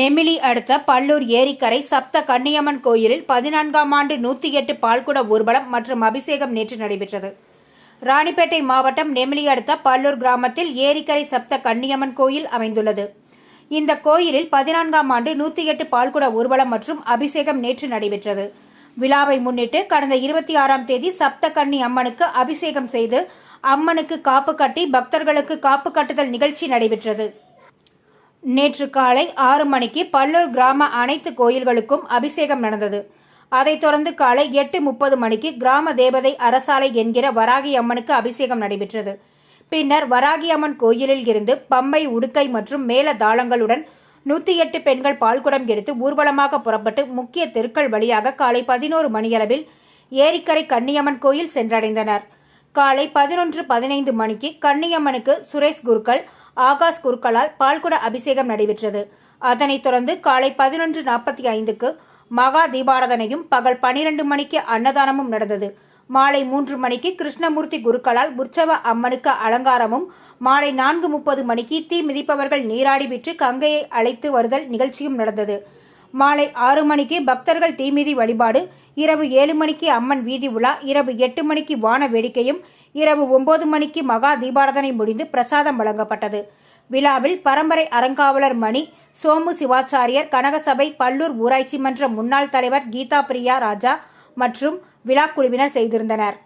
நெமிலி அடுத்த பல்லூர் ஏரிக்கரை சப்த கன்னியம்மன் கோயிலில் பதினான்காம் ஆண்டு நூற்றி எட்டு பால்குட ஊர்வலம் மற்றும் அபிஷேகம் நேற்று நடைபெற்றது. ராணிப்பேட்டை மாவட்டம் நெமிலி அடுத்த பல்லூர் கிராமத்தில் ஏரிக்கரை சப்த கன்னியம்மன் கோயில் அமைந்துள்ளது. இந்த கோயிலில் பதினான்காம் ஆண்டு நூற்றி எட்டு பால்குட ஊர்வலம் மற்றும் அபிஷேகம் நேற்று நடைபெற்றது. விழாவை முன்னிட்டு கடந்த இருபத்தி ஆறாம் தேதி சப்த கன்னி அம்மனுக்கு அபிஷேகம் செய்து அம்மனுக்கு காப்பு கட்டி பக்தர்களுக்கு காப்பு கட்டுதல் நிகழ்ச்சி நடைபெற்றது. நேற்று காலை ஆறு மணிக்கு பல்லூர் கிராம அனைத்து கோயில்களுக்கும் அபிஷேகம் நடந்தது. அதைத் தொடர்ந்து காலை எட்டு முப்பது மணிக்கு கிராம தேவதை அரசாலை என்கிற வராகி அம்மனுக்கு அபிஷேகம் நடைபெற்றது. பின்னர் வராகி அம்மன் கோயிலில் இருந்து பம்பை உடுக்கை மற்றும் மேல தாளங்களுடன் நூற்றி எட்டு பெண்கள் பால்குடம் எடுத்து ஊர்வலமாக புறப்பட்டு முக்கிய தெருக்கள் வழியாக காலை பதினோரு மணியளவில் ஏரிக்கரை கன்னியம்மன் கோயில் சென்றடைந்தனர். காலை பதினொன்று பதினைந்து மணிக்கு கன்னியம்மனுக்கு சுரேஷ் குருக்கள் ஆகாஷ் குருக்களால் பால்குட அபிஷேகம் நடைபெற்றது. அதனைத் தொடர்ந்து காலை பதினொன்று நாற்பத்தி ஐந்துக்கு மகா தீபாராதனையும் பகல் பனிரெண்டு மணிக்கு அன்னதானமும் நடந்தது. மாலை மூன்று மணிக்கு கிருஷ்ணமூர்த்தி குருக்களால் உற்சவ அம்மனுக்கு அலங்காரமும் மாலை நான்கு முப்பது மணிக்கு தீ மிதிப்பவர்கள் நீராடி விற்று கங்கையை அழைத்து வருதல் நிகழ்ச்சியும் நடந்தது. மாலை ஆறு மணிக்கு பக்தர்கள் தீமிதி வழிபாடு இரவு ஏழு மணிக்கு அம்மன் வீதி உலா இரவு எட்டு மணிக்கு வான வேடிக்கையும் இரவு ஒன்பது மணிக்கு மகா தீபாரதனை முடிந்து பிரசாதம் வழங்கப்பட்டது. விழாவில் பரம்பரை அறங்காவலர் மணி சோமு சிவாச்சாரியர் கனகசபை பல்லூர் ஊராட்சி மன்ற முன்னாள் தலைவர் கீதா பிரியா ராஜா மற்றும் விழா குழுவினர் செய்திருந்தனர்